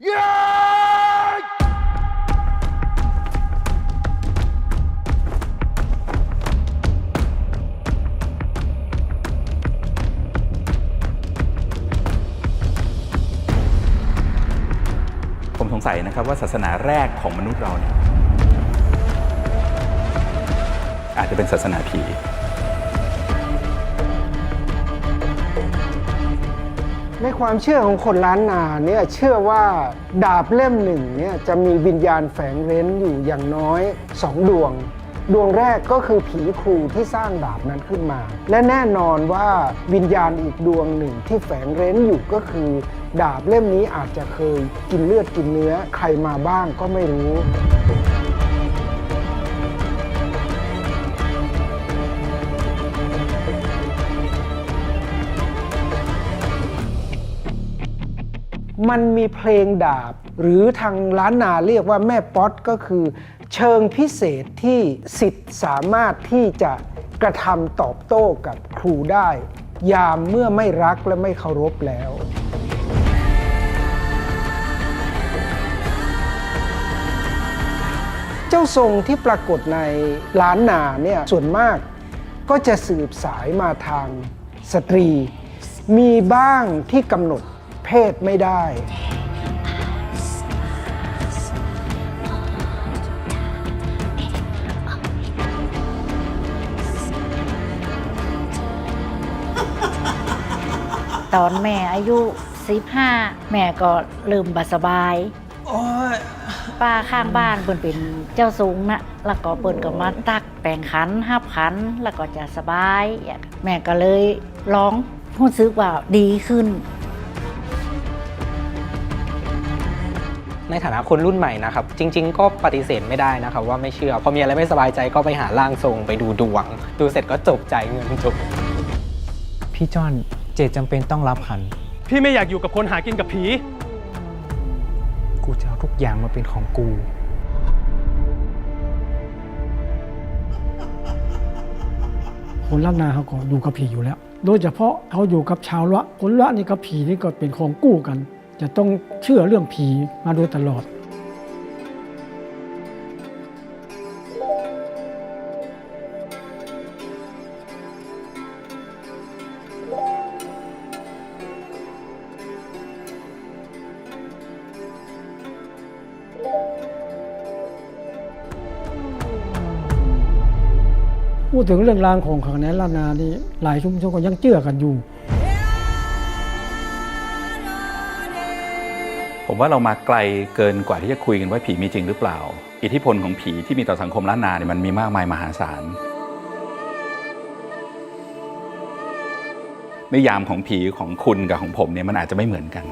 ผมสงสัยนะครับว่าศาสนาแรกของมนุษย์เราเนี่ยอาจจะเป็นศาสนาผี ในความเชื่อของคนล้านนาเนี่ยเชื่อว่าดาบเล่มหนึ่งเนี่ยจะมีวิญญาณแฝงเร้นอยู่อย่างน้อยสองดวง ดวงแรกก็คือผีครูที่สร้างดาบนั้นขึ้นมา และแน่นอนว่าวิญญาณอีกดวงหนึ่งที่แฝงเร้นอยู่ก็คือ ดาบเล่มนี้อาจจะเคยกินเลือดกินเนื้อใครมาบ้างก็ไม่รู้ มันมีเพลงดาบ หรือทางล้านนาเรียกว่าแม่ป๊อตก็คือ เชิงพิเศษที่สิทธิ์สามารถที่จะกระทำตอบโต้กับครูได้ ยามเมื่อไม่รักและไม่เคารพแล้วเจ้าทรงที่ปรากฏในล้านนาเนี่ยส่วนมากก็จะสืบสายมาทางสตรี มีบ้างที่กำหนด เพศไม่ได้ ตอนแม่อายุ15แม่ก็เริ่มบัสบายป้าข้างบ้านเปิ่นเป็นเจ้าสูงนะแล้วก็เปิ่นก็มาตักแปลงขันห้าบขัน แล้วก็จะสบายอย่างแม่ก็เลยร้องรู้สึกว่าดีขึ้น ในฐานะคนรุ่นใหม่นะครับ จริง ๆ ก็ปฏิเสธไม่ได้นะครับ ว่าไม่เชื่อ พอมีอะไรไม่สบายใจก็ไปหาร่างทรงไปดูดวง ดูเสร็จก็จบจ่ายเงินจบ พี่จอนเจตจำเป็นต้องรับขัน พี่ไม่อยากอยู่กับคนหากินกับผี กูจะเอาทุกอย่างมาเป็นของกู คนล้านนาเขาก็อยู่กับผีอยู่แล้ว โดยเฉพาะเขาอยู่กับชาวละคนละนี่กับผีนี่ก็เป็นของกู้กัน จะต้องเชื่อเรื่องผีมาโดยตลอด พูดถึงเรื่องรางของขังในล้านนานี่หลายชุมชนก็ยังเชื่อกันอยู่ ผมว่าเรามาไกลเกินกว่าที่จะคุยกันว่าผีมีจริงหรือเปล่า อิทธิพลของผีที่มีต่อสังคมล้านนาเนี่ยมันมีมากมายมหาศาลนิยามของผีของคุณกับของผมเนี่ยมันอาจจะไม่เหมือนกัน